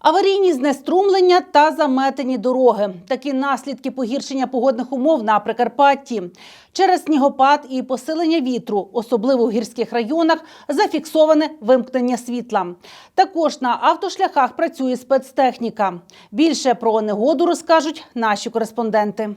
Аварійні знеструмлення та заметені дороги. Такі наслідки погіршення погодних умов на Прикарпатті. Через снігопад і посилення вітру, особливо в гірських районах, зафіксоване вимкнення світла. Також на автошляхах працює спецтехніка. Більше про негоду розкажуть наші кореспонденти.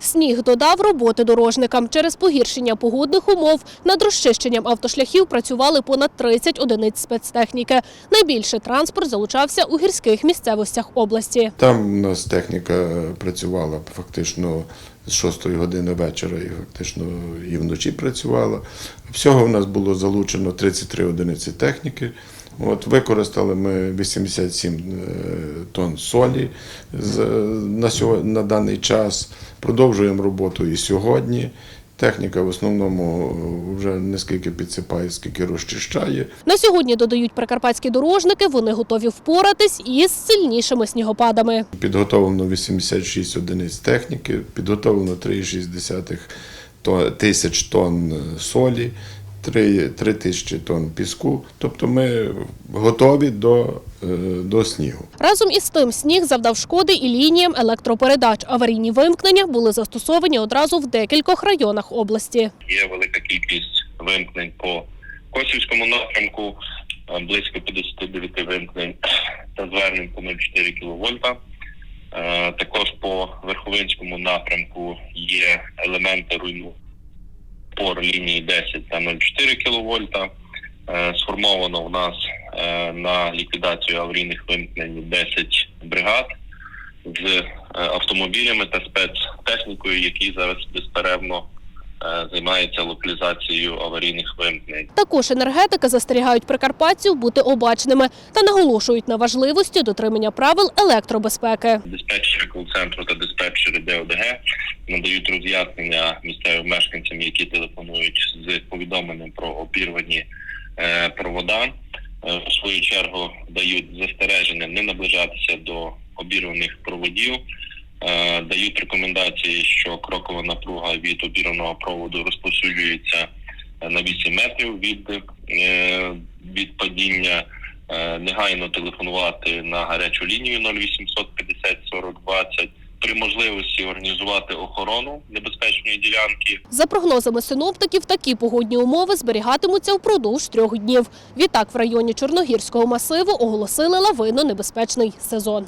Сніг додав роботи дорожникам. Через погіршення погодних умов над розчищенням автошляхів працювали понад 30 одиниць спецтехніки. Найбільше транспорт залучався у гірських місцевостях області. Там у нас техніка е, працювала фактично з 6 години вечора і фактично і вночі працювала. Всього в нас було залучено 33 одиниці техніки. От, використали ми 87 е, тонн солі на, сьогодні, на даний час. Продовжуємо роботу і сьогодні. Техніка в основному е, вже не скільки підсипає, скільки розчищає. На сьогодні, додають прикарпатські дорожники, вони готові впоратись із сильнішими снігопадами. Підготовлено 86 одиниць техніки, підготовлено 3,6 то- тисяч тонн е, солі, 3, 3 тисячі тонн піску. Тобто ми готові до, е, до снігу. Разом із тим, сніг завдав шкоди і лініям електропередач. Аварійні вимкнення були застосовані одразу в декількох районах області. Є велика кількість вимкнень по Косівському напрямку, е, близько 59 вимкнень та звернень по 0,4 кВт. Також по Верховинському напрямку є елементи руйну по лінії 10 та 0,4 кВт. Сформовано в нас е, на ліквідацію аварійних вимкнень 10 бригад з е, автомобілями та спецтехнікою, які зараз безперервно е, займаються локалізацією аварійних вимкнень. Також енергетики застерігають прикарпатців бути обачними та наголошують на важливості дотримання правил електробезпеки. Диспетчери кол-центру та диспетчери ДОДГ надають роз'яснення місцевим мешканцям, які телефонують з повідомленням про обірвані е, провода. Е, В свою чергу дають застереження не наближатися до обірваних проводів. Е, Дають рекомендації, що крокова напруга від обірваного проводу розповсюджується на 8 метрів від, від падіння. Негайно телефонувати на гарячу лінію 0800 50 40 20 при можливості організувати охорону небезпечної ділянки. За прогнозами синоптиків, такі погодні умови зберігатимуться впродовж трьох днів. Відтак в районі Чорногірського масиву оголосили лавино-небезпечний сезон.